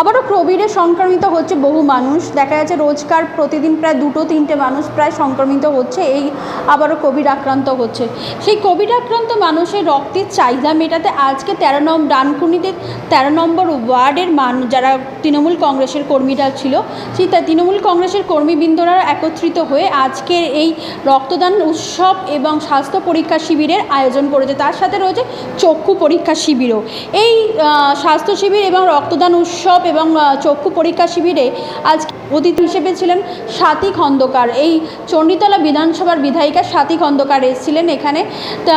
আবারও কোভিডে সংক্রমিত হচ্ছে বহু মানুষ। দেখা যাচ্ছে রোজকার প্রতিদিন প্রায় দুটো তিনটে মানুষ প্রায় সংক্রমিত হচ্ছে। এই আবারও কোভিড আক্রান্ত হচ্ছে। সেই কোভিড আক্রান্ত মানুষের রক্তের চাহিদা মেটাতে আজকে তেরো নম্বর ডানকুনিতে তেরো নম্বর ওয়ার্ডের মান, যারা তৃণমূল কংগ্রেসের কর্মীরা ছিল, সেই তৃণমূল কংগ্রেসের কর্মীবৃন্দরা একত্রিত হয়ে আজকের এই রক্তদান উৎসব এবং স্বাস্থ্য পরীক্ষা শিবিরের আয়োজন করেছে। তার সাথে রয়েছে চক্ষু পরীক্ষা শিবিরও। এই স্বাস্থ্য শিবির এবং রক্তদান উৎসব এবং চক্ষু পরীক্ষা শিবিরে আজ অতিথি হিসেবে ছিলেন স্বাতী খন্দকার। এই চণ্ডীতলা বিধানসভার বিধায়িকা স্বাতী খন্দকার এসেছিলেন এখানে। তা,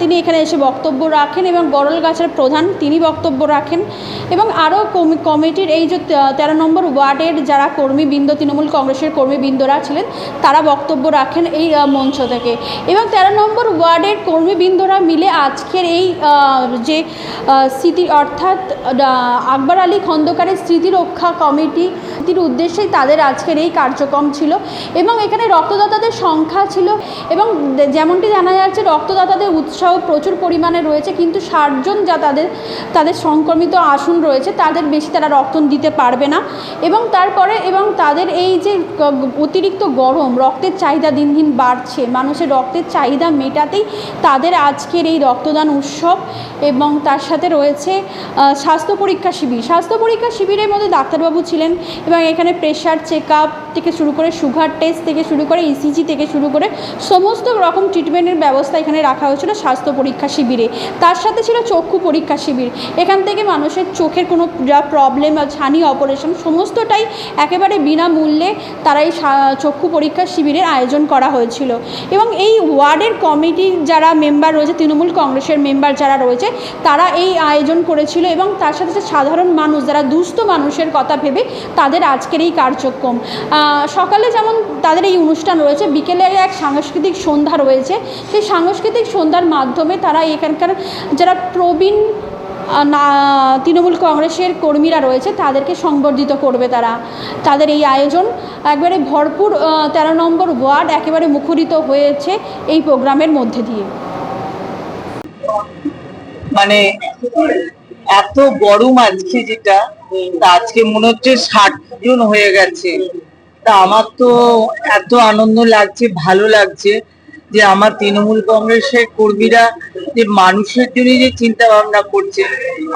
তিনি এখানে এসে বক্তব্য রাখেন এবং গরলগাছের প্রধান তিনি বক্তব্য রাখেন। এবং আরও কমিটির এই যে তেরো নম্বর ওয়ার্ডের যারা কর্মীবৃন্দ তৃণমূল কংগ্রেসের কর্মীবৃন্দরা ছিলেন, তারা বক্তব্য রাখেন এই মঞ্চ থেকে। এবং তেরো নম্বর ওয়ার্ডের কর্মীবৃন্দরা মিলে আজকের এই যে স্মৃতি অর্থাৎ আকবর আলী খন্দকারের স্মৃতিরক্ষা কমিটি স্মৃতির উদ্দেশ্যেই তাদের আজকের এই কার্যক্রম ছিল এবং এখানে রক্তদাতাদের সংখ্যা ছিল এবং যেমনটি জানা যাচ্ছে, রক্তদাতাদের উৎসাহ প্রচুর পরিমাণে রয়েছে, কিন্তু ষাটজন যা তাদের তাদের সংক্রমিত আসন রয়েছে, তাদের বেশি তারা রক্ত দিতে পারবে না। এবং তারপরে, এবং তাদের এই যে অতিরিক্ত গরম, রক্তের চাহিদা দিন দিন বাড়ছে। মানুষের রক্তের চাহিদা মেটাতেই তাদের আজকের এই রক্তদান উৎসব এবং তার সাথে রয়েছে স্বাস্থ্য পরীক্ষা শিবির। স্বাস্থ্য পরীক্ষা শিবিরের মধ্যে ডাক্তারবাবু ছিলেন এবং এখানে প্রেশার চেক আপ থেকে শুরু করে সুগার টেস্ট থেকে শুরু করে ইসিজি থেকে শুরু করে সমস্ত রকম ট্রিটমেন্টের ব্যবস্থা এখানে রাখা হয়েছিল স্বাস্থ্য পরীক্ষা শিবিরে। তার সাথে ছিল চক্ষু পরীক্ষা শিবির। এখান থেকে মানুষের চোখের কোনো যা প্রবলেম বা ছানি অপারেশন সমস্তটাই একেবারে বিনামূল্যে তারা এই চক্ষু পরীক্ষা শিবিরের আয়োজন করা হয়েছিল। এবং এই ওয়ার্ডের কমিটির যারা মেম্বার রয়েছে, তৃণমূল কংগ্রেসের মেম্বার যারা রয়েছে, তারা এই আয়োজন করেছিল এবং তার সাথে সাধারণ মানুষ, যারা দুস্থ মানুষের কথা ভেবে তাদের আজকের এই কার্যক্রম। সকালে যেমন তাদের এই অনুষ্ঠান রয়েছে, বিকেলে এক সাংস্কৃতিক সন্ধ্যা রয়েছে। সেই সাংস্কৃতিক সন্ধ্যার মাধ্যমে তারা এখানকার যারা প্রবীণ না, তৃণমূল কংগ্রেসের কর্মীরা রয়েছে, তাদেরকে সংবর্ধিত করবে তারা। তাদের এই আয়োজন একবারে ভরপুর তেরো নম্বর ওয়ার্ড একেবারে মুখরিত হয়েছে এই প্রোগ্রামের মধ্যে দিয়ে। মানে এত গরম আজকে যেটা, তা আজকে মনে হচ্ছে ষাট জন হয়ে গেছে। তা আমার তো এত আনন্দ লাগছে, ভালো লাগছে যে আমার তৃণমূল কংগ্রেসের কর্মীরা যে মানুষের জন্য যে চিন্তা ভাবনা করছে।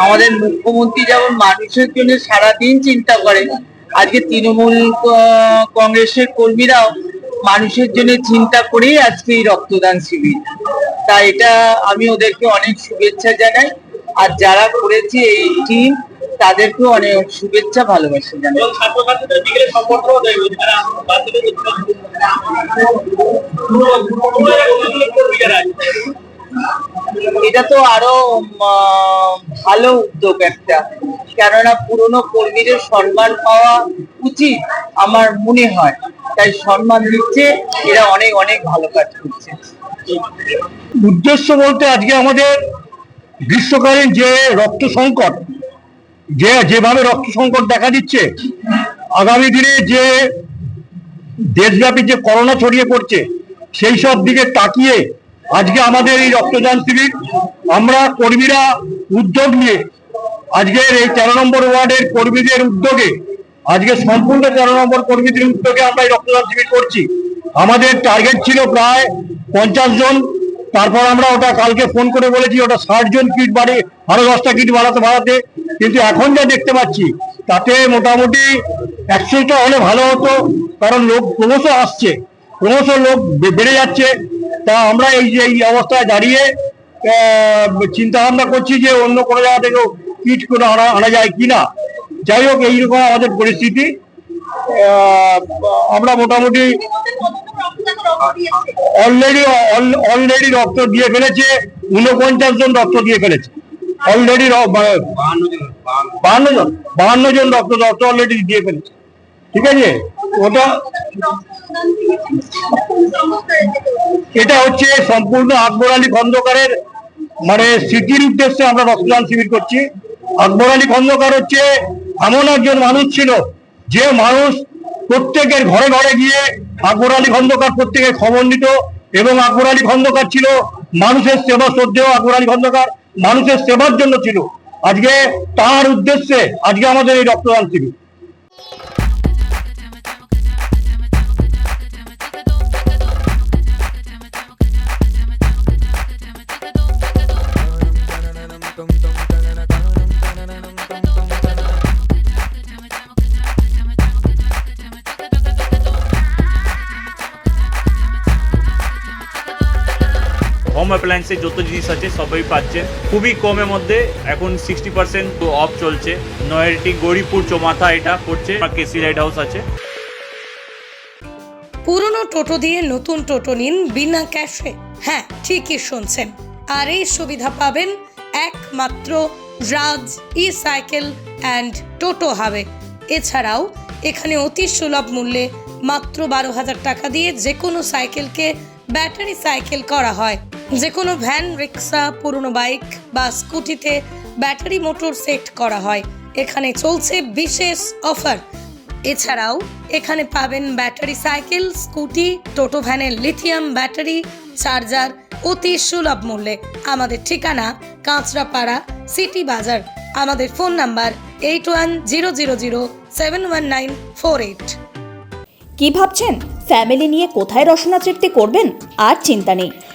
আমাদের মুখ্যমন্ত্রী যেমন মানুষের জন্য সারাদিন চিন্তা করে, আজকে তৃণমূল কংগ্রেসের কর্মীরাও মানুষের জন্য চিন্তা করেই আজকে এই রক্তদান শিবির। তা এটা আমি ওদেরকে অনেক শুভেচ্ছা জানাই। আর যারা করেছে এই টিম তাদেরকেও অনেক শুভেচ্ছা ভালোবাসা জানাই। এটা তো আরও আহ, ভালো উদ্যোগ একটা। কেননা পুরনো কর্মীদের সম্মান পাওয়া উচিত আমার মনে হয়। তাই সম্মান দিচ্ছে এরা অনেক অনেক ভালো কাজ করছে। উদ্দেশ্য বলতে আজকে আমাদের গ্রীষ্মকালীন যে রক্ত সংকট, যে যেভাবে রক্ত সংকট দেখা দিচ্ছে, আগামী দিনে যে দেশব্যাপী যে করোনা ছড়িয়ে পড়ছে, সেই সব দিকে তাকিয়ে আজকে আমাদের এই রক্তদান শিবির, আমরা কর্মীরা উদ্যোগ নিয়ে আজকের এই তেরো নম্বর ওয়ার্ডের কর্মীদের উদ্যোগে, আজকে সম্পূর্ণ তেরো নম্বর কর্মীদের উদ্যোগে আমরা এই রক্তদান শিবির করছি। আমাদের টার্গেট ছিল প্রায় পঞ্চাশ জন তারপর আমরা ওটা কালকে ফোন করে বলেছি, ওটা ষাট জন কিট বাড়ি, আরও দশটা কিট বাড়াতে বাড়াতে। কিন্তু এখন যা দেখতে পাচ্ছি, তাতে মোটামুটি একশোটা হলে ভালো হতো, কারণ লোক ক্রমশ আসছে, ক্রমশ লোক বেড়ে যাচ্ছে। তা আমরা এই যে, এই অবস্থায় দাঁড়িয়ে চিন্তা ভাবনা করছি যে অন্য কোনো জায়গা থেকেও কিট করে আনা আনা যায় কি না যাই হোক, এইরকম আমাদের পরিস্থিতি। আমরা মোটামুটি অলরেডি অলরেডি রক্ত দিয়ে ফেলেছে উনপঞ্চাশ জন রক্ত দিয়ে ফেলেছে। অলরেডি বাহান্ন জন বাহান্ন জন রক্ত রক্ত অলরেডি দিয়ে ফেলেছে। ঠিক আছে? ওটা এটা হচ্ছে সম্পূর্ণ আকবর আলী খন্দকারের মানে স্মৃতির উদ্দেশ্যে আমরা রক্তদান শিবির করছি। আকবর আলী খন্দকার হচ্ছে এমন একজন মানুষ ছিল, যে মানুষ প্রত্যেকের ঘরে ঘরে গিয়ে আকবর আলী খন্দকার প্রত্যেকে খবর এবং আকবর আলী খন্দকার ছিল মানুষের সেবা শ্রদ্ধেয় আকবর আলী খন্দকার, মানুষের সেবার জন্য ছিল। আজকে তার উদ্দেশ্যে আজকে আমাদের এই রক্তদান শিবির। হোম অ্যাপ্লায়েন্সে যত জিনিস আছে, সবই পাচ্ছে খুবই কমের মধ্যে এখন সিক্সটি পার্সেন্ট অফ চলছে। নয়ারটি গৌরীপুর চৌমাথা এটা পড়ছে কেসি লাইট হাউস আছে। পুরনো টোটো দিয়ে নতুন টোটো নিন বিনা ক্যাশে। হ্যাঁ ঠিকই শুনছেন। আর এই সুবিধা পাবেন একমাত্র রাজ ই সাইকেল অ্যান্ড টোটো হাবে। এছাড়াও এখানে অতি সুলভ মূল্যে মাত্র বারো হাজার টাকা দিয়ে যে কোনো সাইকেলকে ব্যাটারি সাইকেল করা হয়। যে কোনো ভ্যান, রিক্সা, পুরনো বাইক বা স্কুটিতে ব্যাটারি মোটর সেট করা হয়। এখানে চলছে বিশেষ অফার। এছাড়াও এখানে পাবেন ব্যাটারি সাইকেল, স্কুটি, টোটো ভ্যানের লিথিয়াম ব্যাটারি, চার্জার অতি সুলভ মূল্যে। আমাদের ঠিকানা কাঁচরাপাড়া, সিটি বাজার। আমাদের phone number eight one zero zero zero seven one nine four eight. কী ভাবছেন? ফ্যামিলি নিয়ে কোথায় রসনা তৃপ্তি করবেন? আর চিন্তা নেই।